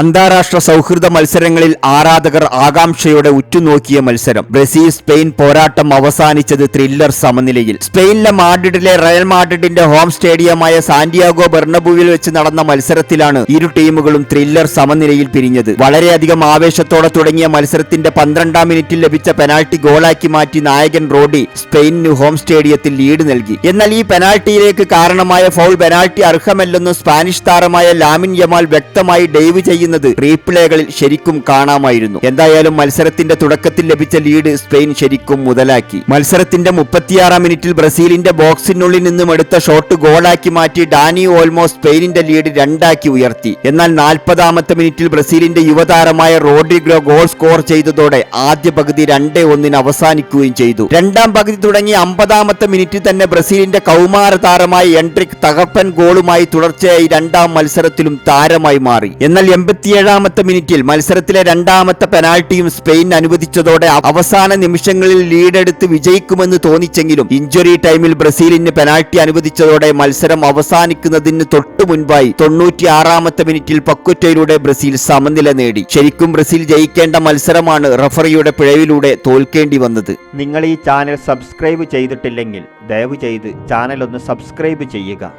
അന്താരാഷ്ട്ര സൗഹൃദ മത്സരങ്ങളിൽ ആരാധകർ ആകാംക്ഷയോടെ ഉറ്റുനോക്കിയ മത്സരം. ബ്രസീൽ സ്പെയിൻ പോരാട്ടം അവസാനിച്ചത് ത്രില്ലർ സമനിലയിൽ. സ്പെയിനിലെ മാഡ്രിഡിലെ റയൽ മാഡ്രിഡിന്റെ ഹോം സ്റ്റേഡിയമായ സാന്റിയാഗോ ബെർണബുവിൽ വെച്ച് നടന്ന മത്സരത്തിലാണ് ഇരു ടീമുകളും ത്രില്ലർ സമനിലയിൽ പിരിഞ്ഞത്. വളരെയധികം ആവേശത്തോടെ തുടങ്ങിയ മത്സരത്തിന്റെ പന്ത്രണ്ടാം മിനിറ്റിൽ ലഭിച്ച പെനാൾട്ടി ഗോളാക്കി മാറ്റി നായകൻ റോഡി സ്പെയിനിന് ഹോം സ്റ്റേഡിയത്തിൽ ലീഡ് നൽകി. എന്നാൽ ഈ പെനാൾട്ടിയിലേക്ക് കാരണമായ ഫൗൾ പെനാൾട്ടി അർഹമല്ലെന്നും സ്പാനിഷ് താരമായ ലാമിൻ യമാൽ വ്യക്തമായി ഡൈവ് ചെയ്യുന്നത് റീപ്ലേകളിൽ ശരിക്കും കാണാമായിരുന്നു. എന്തായാലും മത്സരത്തിന്റെ തുടക്കത്തിൽ ലഭിച്ച ലീഡ് സ്പെയിൻ ശരിക്കും മുതലാക്കി. മത്സരത്തിന്റെ മുപ്പത്തിയാറാം മിനിറ്റിൽ ബ്രസീലിന്റെ ബോക്സിനുള്ളിൽ നിന്നും എടുത്ത ഷോട്ട് ഗോളാക്കി മാറ്റി ഡാനി ഓൾമോ സ്പെയിനിന്റെ ലീഡ് രണ്ടാക്കി ഉയർത്തി. എന്നാൽ നാൽപ്പതാമത്തെ മിനിറ്റിൽ ബ്രസീലിന്റെ യുവതാരമായ റോഡ്രിഗ്രോ ഗോൾ സ്കോർ ചെയ്തതോടെ ആദ്യ പകുതി രണ്ടേ ഒന്നിന് അവസാനിക്കുകയും ചെയ്തു. രണ്ടാം പകുതി തുടങ്ങി അമ്പതാമത്തെ മിനിറ്റിൽ തന്നെ ബ്രസീലിന്റെ കൗമാര താരമായ എൻട്രിക് തകർപ്പൻ ഗോളുമായി തുടർച്ചയായി രണ്ടാം മത്സരത്തിലും താരമായി മാറി. എന്നാൽ എൺപത്തിയേഴാമത്തെ മിനിറ്റിൽ മത്സരത്തിലെ രണ്ടാമത്തെ പെനാൽറ്റിയും സ്പെയിൻ അനുവദിച്ചതോടെ അവസാന നിമിഷങ്ങളിൽ ലീഡെടുത്ത് വിജയിക്കുമെന്ന് തോന്നിച്ചെങ്കിലും ഇഞ്ചുറി ടൈമിൽ ബ്രസീലിന് പെനാൽറ്റി അനുവദിച്ചതോടെ മത്സരം അവസാനിക്കുന്നതിന് തൊട്ടു മുൻപായി തൊണ്ണൂറ്റിയാറാമത്തെ മിനിറ്റിൽ പക്വറ്റയിലൂടെ ബ്രസീൽ സമനില നേടി. ശരിക്കും ബ്രസീൽ ജയിക്കേണ്ട മത്സരമാണ് റഫറിയുടെ പിഴവിലൂടെ തോൽക്കേണ്ടി വന്നത്. നിങ്ങൾ ഈ ചാനൽ സബ്സ്ക്രൈബ് ചെയ്തിട്ടില്ലെങ്കിൽ ദയവ് ചെയ്ത് ചാനൽ ഒന്ന് സബ്സ്ക്രൈബ് ചെയ്യുക.